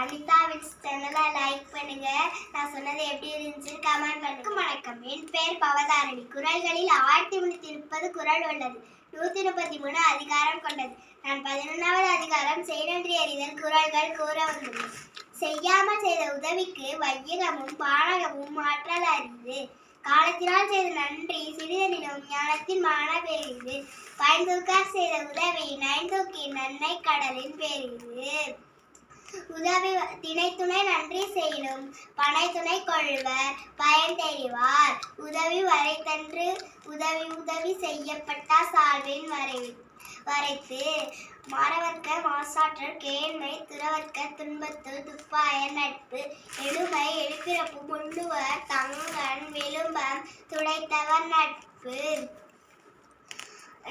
அனிதா விட்ஸ் சேனலை லைக் பண்ணுங்க. நான் சொன்னது எப்படி இருந்துச்சுன்னு கமெண்ட் பண்ணுங்க. வணக்கம். என் பேர் பவதாரணி. குரல்களில் ஆயிரத்தி முன்னூத்தி முப்பது குரல் உள்ளது. நூத்தி முப்பத்தி மூணு அதிகாரம் கொண்டது. நான் பதினொன்றாவது அதிகாரம் செய்நன்றி அறிதல் குரல்கள் கூற வந்தது. செய்யாமல் செய்த உதவிக்கு வையகமும் பாடகமும் மாற்றல் அறிந்து காலத்தினால் செய்த நன்றி சிறிதனினும் ஞானத்தின் மான பெரிது. பயன்தூக்கார் செய்த உதவி நயன்தூக்கி நன்மை கடலின் பெரிது. உதவி திணை துணை நன்றி செய்யணும் பனை துணை கொள்வர் பயன் தெரிவார் உதவி வரைத்தன்று உதவி உதவி செய்யப்பட்ட சால்வின் வரை வரைத்து மாறவர்க்க மாசாற்றல் கேண்மை துறவர்க்க துன்பத்து துப்பாய நட்பு எழுமை எழுப்பிறப்பு கொண்டுவர் தங்கன் விழும்பம் துடைத்தவர் நட்பு.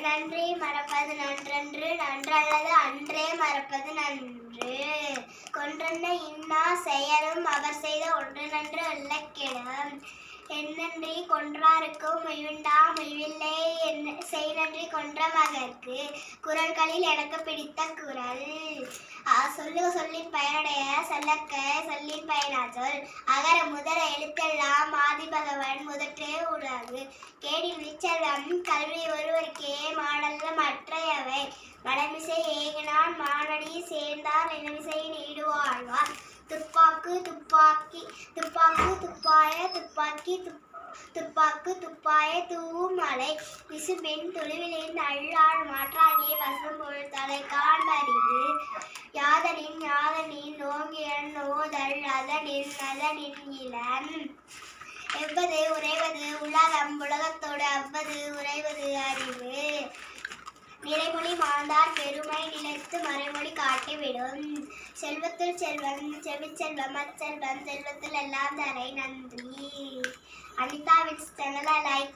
நன்றி மறப்பது நன்றன்று நன்றல்லது அன்றே மறப்பது நன்று. கொன்றென்ன இன்னா செயலும் அவர் செய்த ஒன்று நன்று இல்லக்கிடம் என்னன்றி கொன்றாருக்கும் மெய்யுண்டா முயவில்லை என்ன செய் நன்றி கொன்ற மகற்கு குரல்களில் எனக்கு பிடித்த குரல். சொல்லுக பயனுடைய சொல்லக்க சொல்லி பயனா சொல். அகர முதல எழுத்தெல்லாம் ஆதி முதற்றே உலகு கேடி விச்சலம் கல்வி ஒருவருக்கே மாடல்ல மற்றையவை. மடமிசை ஏகினான் மானடி சேர்ந்தார் நினைவிசை நீ துப்பாக்கு துப்பாக்கி துப்பாக்கு துப்பாய துப்பாக்கி துப்பாக்கு துப்பாய தூமலை மலை விசும்பின் துளிவிலின் அள்ளாள் மாற்றாகிய வசம் தலை காண்பறிது யாதனின் யாதனின் நோங்கியன் நோதல் அதனின் அதனின் இளம். எவ்வது உறைவது உள்ளார் நிறைமொழி மாந்தார் பெருமை நிலைத்து மறைமொழி காட்டிவிடும் செல்வத்துள் செல்வம் செவிச்செல்வம் அச்செல்வம் செல்வத்தில் எல்லாம் தரை நன்றி. அனிதா விட்ஸ் சேனலை லைக்